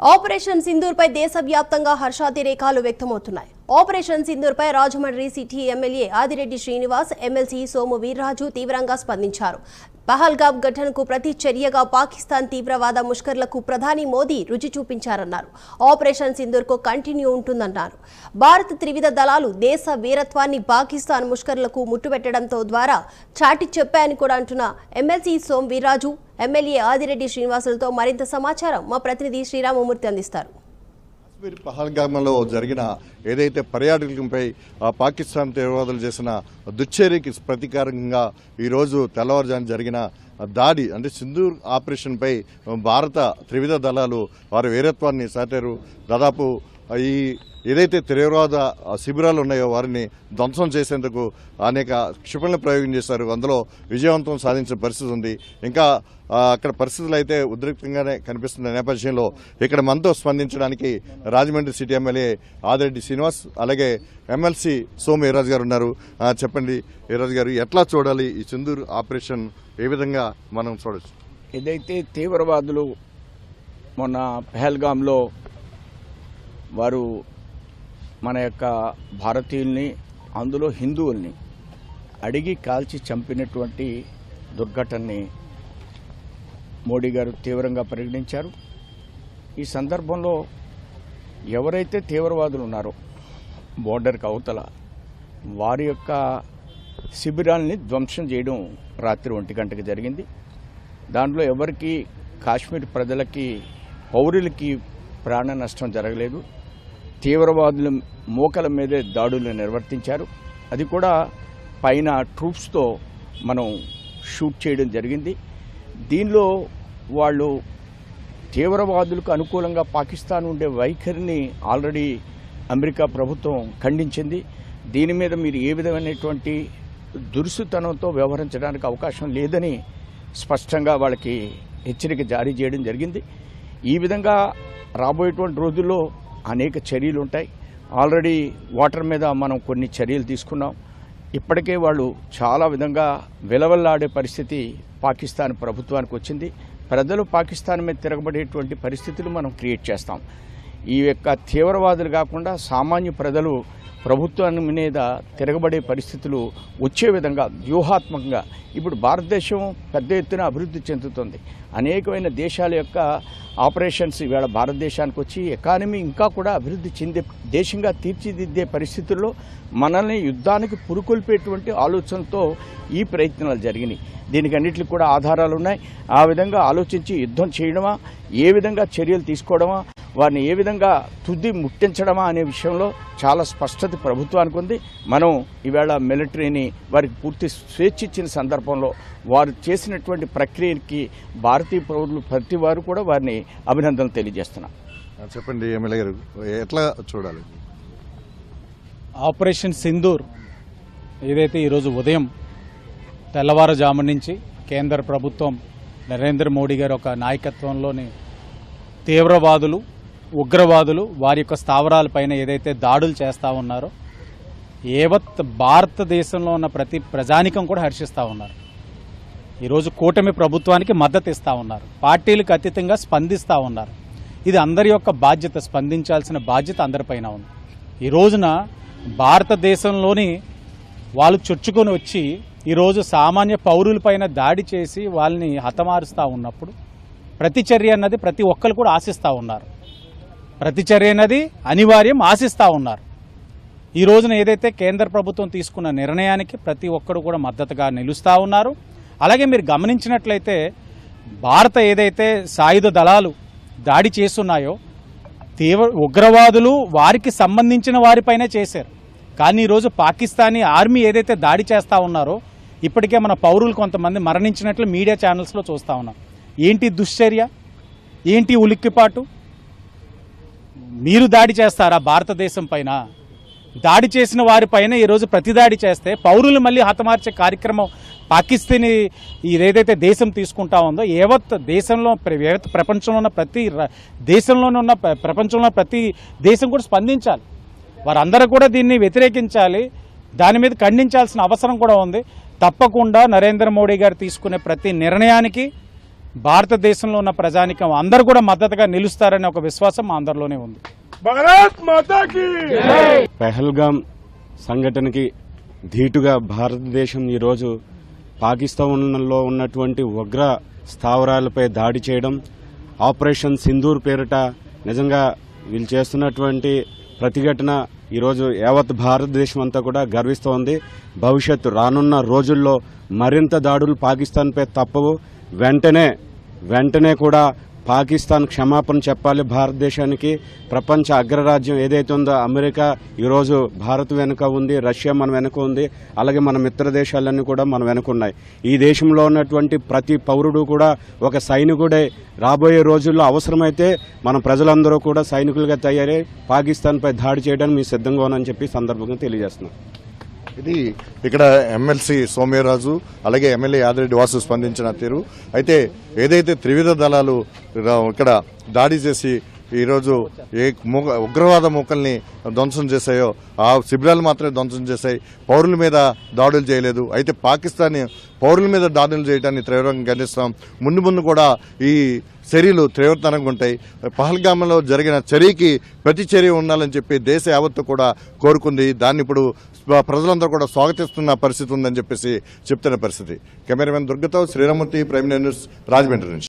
Operation సింధూర్పై దేశవ్యాప్తంగా హర్షాతిరేకాలు వ్యక్తమవుతున్నాయి. Operation సింధూర్పై Rajahmundry city MLA Adireddy Srinivas MLC Somu Veerraju తీవ్రంగా స్పందించారు. పహల్గాబ్ ఘటనకు ప్రతి చర్యగా పాకిస్తాన్ తీవ్రవాద ముష్కర్లకు ప్రధాని మోదీ రుచి చూపించారన్నారు. ఆపరేషన్ సింధూర్కు కంటిన్యూ ఉంటుందన్నారు. భారత్ త్రివిధ దళాలు దేశ వీరత్వాన్ని పాకిస్తాన్ ముష్కర్లకు ముట్టుపెట్టడంతో ద్వారా చాటి చెప్పాయని కూడా అంటున్న ఎమ్మెల్సీ సోం వీర్రాజు ఎమ్మెల్యే ఆదిరెడ్డి శ్రీనివాసులతో మరింత సమాచారం మా ప్రతినిధి శ్రీరామమూర్తి అందిస్తారు. కాశ్మీర్ జరిగిన ఏదైతే పర్యాటకులపై పాకిస్తాన్ తీవ్రవాదులు చేసిన దుశ్చర్యకి ప్రతీకారంగా ఈరోజు తెల్లవారుజాము జరిగిన దాడి అంటే సింధూర్ ఆపరేషన్పై భారత త్రివిధ దళాలు వారి వీరత్వాన్ని సాటారు. దాదాపు ఈ ఏదైతే తీవ్రవాద శిబిరాలు ఉన్నాయో వారిని ధ్వంసం చేసేందుకు అనేక క్షిపణులు ప్రయోగం చేశారు. అందులో విజయవంతం సాధించిన పరిస్థితి ఉంది. ఇంకా అక్కడ పరిస్థితులు అయితే ఉద్రిక్తంగానే కనిపిస్తున్న నేపథ్యంలో ఇక్కడ మనతో స్పందించడానికి రాజమండ్రి సిటీ ఎమ్మెల్యే ఆదిరెడ్డి శ్రీనివాస్ అలాగే ఎమ్మెల్సీ సోము ఈరాజు గారు ఉన్నారు. చెప్పండి ఈరాజు గారు ఎట్లా చూడాలి ఈ చందూరు ఆపరేషన్? ఏ విధంగా మనం చూడొచ్చు? ఏదైతే తీవ్రవాదులు మొన్న పెహల్గాంలో వారు మన యొక్క భారతీయుల్ని అందులో హిందువుల్ని అడిగి కాల్చి చంపినటువంటి దుర్ఘటనని మోడీ గారు తీవ్రంగా పరిగణించారు. ఈ సందర్భంలో ఎవరైతే తీవ్రవాదులు ఉన్నారో బోర్డర్కి అవతల వారి యొక్క శిబిరాల్ని ధ్వంసం చేయడం రాత్రి ఒంటి గంటకి జరిగింది. దాంట్లో ఎవరికి కాశ్మీర్ ప్రజలకి పౌరులకి ప్రాణ నష్టం జరగలేదు. తీవ్రవాదుల మోకల మీదే దాడులు నిర్వర్తించారు. అది కూడా పైన ట్రూప్స్తో మనం షూట్ చేయడం జరిగింది. దీనిలో వాళ్ళు తీవ్రవాదులకు అనుకూలంగా పాకిస్తాన్ ఉండే వైఖరిని ఆల్రెడీ అమెరికా ప్రభుత్వం ఖండించింది. దీని మీద మీరు ఏ విధమైనటువంటి దురుసుతనంతో వ్యవహరించడానికి అవకాశం లేదని స్పష్టంగా వాళ్ళకి హెచ్చరిక జారీ చేయడం జరిగింది. ఈ విధంగా రాబోయేటువంటి రోజుల్లో అనేక చర్యలు ఉంటాయి. ఆల్రెడీ వాటర్ మీద మనం కొన్ని చర్యలు తీసుకున్నాం. ఇప్పటికే వాళ్ళు చాలా విధంగా విలవల్లాడే పరిస్థితి పాకిస్తాన్ ప్రభుత్వానికి వచ్చింది. ప్రజలు పాకిస్తాన్ మీద తిరగబడేటువంటి పరిస్థితులు మనం క్రియేట్ చేస్తాం. ఈ యొక్క తీవ్రవాదులు కాకుండా సామాన్య ప్రజలు ప్రభుత్వాన్ని మీద తిరగబడే పరిస్థితులు వచ్చే విధంగా వ్యూహాత్మకంగా ఇప్పుడు భారతదేశం పెద్ద ఎత్తున అభివృద్ధి చెందుతుంది. అనేకమైన దేశాల యొక్క ఆపరేషన్స్ ఇవాళ భారతదేశానికి వచ్చి ఎకానమీ ఇంకా కూడా అభివృద్ధి చెందే దేశంగా తీర్చిదిద్దే పరిస్థితుల్లో మనల్ని యుద్ధానికి పురుకొల్పేటువంటి ఆలోచనతో ఈ ప్రయత్నాలు జరిగినాయి. దీనికి అన్నిటికి కూడా ఆధారాలు ఉన్నాయి. ఆ విధంగా ఆలోచించి యుద్ధం చేయడమా? ఏ విధంగా చర్యలు తీసుకోవడమా? వారిని ఏ విధంగా తుది ముట్టించడమా అనే విషయంలో చాలా స్పష్టత ప్రభుత్వానికి ఉంది. మనం ఈవేళ మిలిటరీని వారికి పూర్తి స్వేచ్ఛ ఇచ్చిన సందర్భంలో వారు చేసినటువంటి ప్రక్రియకి భారతీయ పౌరులు ప్రతి వారు కూడా వారిని అభినందనలు తెలియజేస్తున్నారు ఆ, చెప్పండి ఎమ్మెల్యే గారు. ఎట్లా చూడాలి? ఆపరేషన్ సింధూర్ ఏదైతే ఈరోజు ఉదయం తెల్లవారుజాము నుంచి కేంద్ర ప్రభుత్వం నరేంద్ర మోడీ గారి ఒక నాయకత్వంలోని తీవ్రవాదులు ఉగ్రవాదులు వారి యొక్క స్థావరాలపైన ఏదైతే దాడులు చేస్తూ ఉన్నారో ఏవత్ భారతదేశంలో ఉన్న ప్రతి ప్రజానికం కూడా హర్షిస్తూ ఉన్నారు. ఈరోజు కూటమి ప్రభుత్వానికి మద్దతు ఇస్తూ ఉన్నారు. పార్టీలకు అతీతంగా స్పందిస్తూ ఉన్నారు. ఇది అందరి యొక్క బాధ్యత స్పందించాల్సిన బాధ్యత అందరిపైన ఉంది. ఈ రోజున భారతదేశంలోని వాళ్ళు చొచ్చుకొని వచ్చి ఈరోజు సామాన్య పౌరులపైన దాడి చేసి వాళ్ళని హతమారుస్తూ ఉన్నప్పుడు ప్రతిచర్య అన్నది ప్రతి ఒక్కరు కూడా ఆశిస్తూ ఉన్నారు. ప్రతిచర్య అనివార్యం ఆశిస్తూ ఉన్నారు. ఈ రోజున ఏదైతే కేంద్ర ప్రభుత్వం తీసుకున్న నిర్ణయానికి ప్రతి ఒక్కరు కూడా మద్దతుగా నిలుస్తూ ఉన్నారు. అలాగే మీరు గమనించినట్లయితే భారత ఏదైతే సాయుధ దళాలు దాడి చేస్తున్నాయో తీవ్ర ఉగ్రవాదులు వారికి సంబంధించిన వారిపైనే చేశారు. కానీ ఈరోజు పాకిస్తానీ ఆర్మీ ఏదైతే దాడి చేస్తూ ఉన్నారో ఇప్పటికే మన పౌరులు కొంతమంది మరణించినట్లు మీడియా ఛానల్స్లో చూస్తూ ఉన్నాం. ఏంటి దుశ్చర్య? ఏంటి ఉలిక్కిపాటు? మీరు దాడి చేస్తారా భారతదేశం పైన? దాడి చేసిన వారిపైన ఈరోజు ప్రతిదాడి చేస్తే పౌరులు మళ్ళీ హతమార్చే కార్యక్రమం పాకిస్తానీ ఏదైతే దేశం తీసుకుంటా ఉందో ఏవత్ దేశంలో ప్ర- యావత్ ప్రపంచంలో ఉన్న ప్రతి దేశంలోనే ఉన్న ప్రపంచంలో ప్రతి దేశం కూడా స్పందించాలి. వారందరూ కూడా దీన్ని వ్యతిరేకించాలి. దాని మీద ఖండించాల్సిన అవసరం కూడా ఉంది. తప్పకుండా నరేంద్ర మోడీ గారు తీసుకునే ప్రతి నిర్ణయానికి భారతదేశంలో ఉన్న ప్రజానికం అందరూ కూడా మద్దతుగా నిలుస్తారనే ఒక విశ్వాసం మా అందరిలోనే ఉంది. పెహల్గాం సంఘటనకి ధీటుగా భారతదేశం ఈరోజు పాకిస్తాన్లో ఉన్నటువంటి ఉగ్ర స్థావరాలపై దాడి చేయడం ఆపరేషన్ సింధూర్ పేరిట నిజంగా వీళ్ళు చేస్తున్నటువంటి ప్రతిఘటన ఈరోజు యావత్ భారతదేశం అంతా కూడా గర్విస్తోంది. భవిష్యత్తు రానున్న రోజుల్లో మరింత దాడులు పాకిస్తాన్పై తప్పవు. వెంటనే వెంటనే కూడా పాకిస్తాన్ క్షమాపణ చెప్పాలి భారతదేశానికి. ప్రపంచ అగ్రరాజ్యం ఏదైతే ఉందో అమెరికా ఈరోజు భారత్ వెనుక ఉంది రష్యా మన వెనుక ఉంది అలాగే మన మిత్ర దేశాలన్నీ కూడా మన వెనుక ఉన్నాయి. ఈ దేశంలో ఉన్నటువంటి ప్రతి పౌరుడు కూడా ఒక సైనికుడే. రాబోయే రోజుల్లో అవసరమైతే మన ప్రజలందరూ కూడా సైనికులుగా తయారై పాకిస్తాన్పై దాడి చేయడానికి మీ సిద్ధంగా ఉన్నామని చెప్పి సందర్భంగా తెలియజేస్తున్నాం. ఇది ఇక్కడ ఎమ్మెల్సీ సోమ్యరాజు అలాగే ఎమ్మెల్యే యాదిరెడ్డి వాసు స్పందించిన తీరు. అయితే ఏదైతే త్రివిధ దళాలు ఇక్కడ దాడి చేసి ఈరోజు ఏ మూక ఉగ్రవాద మూకల్ని ధ్వంసం చేశాయో ఆ శిబిరాలు మాత్రమే ధ్వంసం చేశాయి. పౌరుల మీద దాడులు చేయలేదు. అయితే పాకిస్తాన్ పౌరుల మీద దాడులు చేయడాన్ని తీవ్రంగా ఖండిస్తున్నాం ముందు ముందు కూడా ఈ చర్యలు తీవ్రతరంగా ఉంటాయి. పహల్గామంలో జరిగిన చర్యకి ప్రతి చర్య ఉండాలని చెప్పి దేశ యావత్తు కూడా కోరుకుంది. దాన్ని ఇప్పుడు ప్రజలందరూ కూడా స్వాగతిస్తున్న పరిస్థితి ఉందని చెప్పేసి చెప్తున్న పరిస్థితి. కెమెరామెన్ దుర్గతో శ్రీరామూర్తి ప్రైమ్ న్యూస్ రాజమండ్రి నుంచి.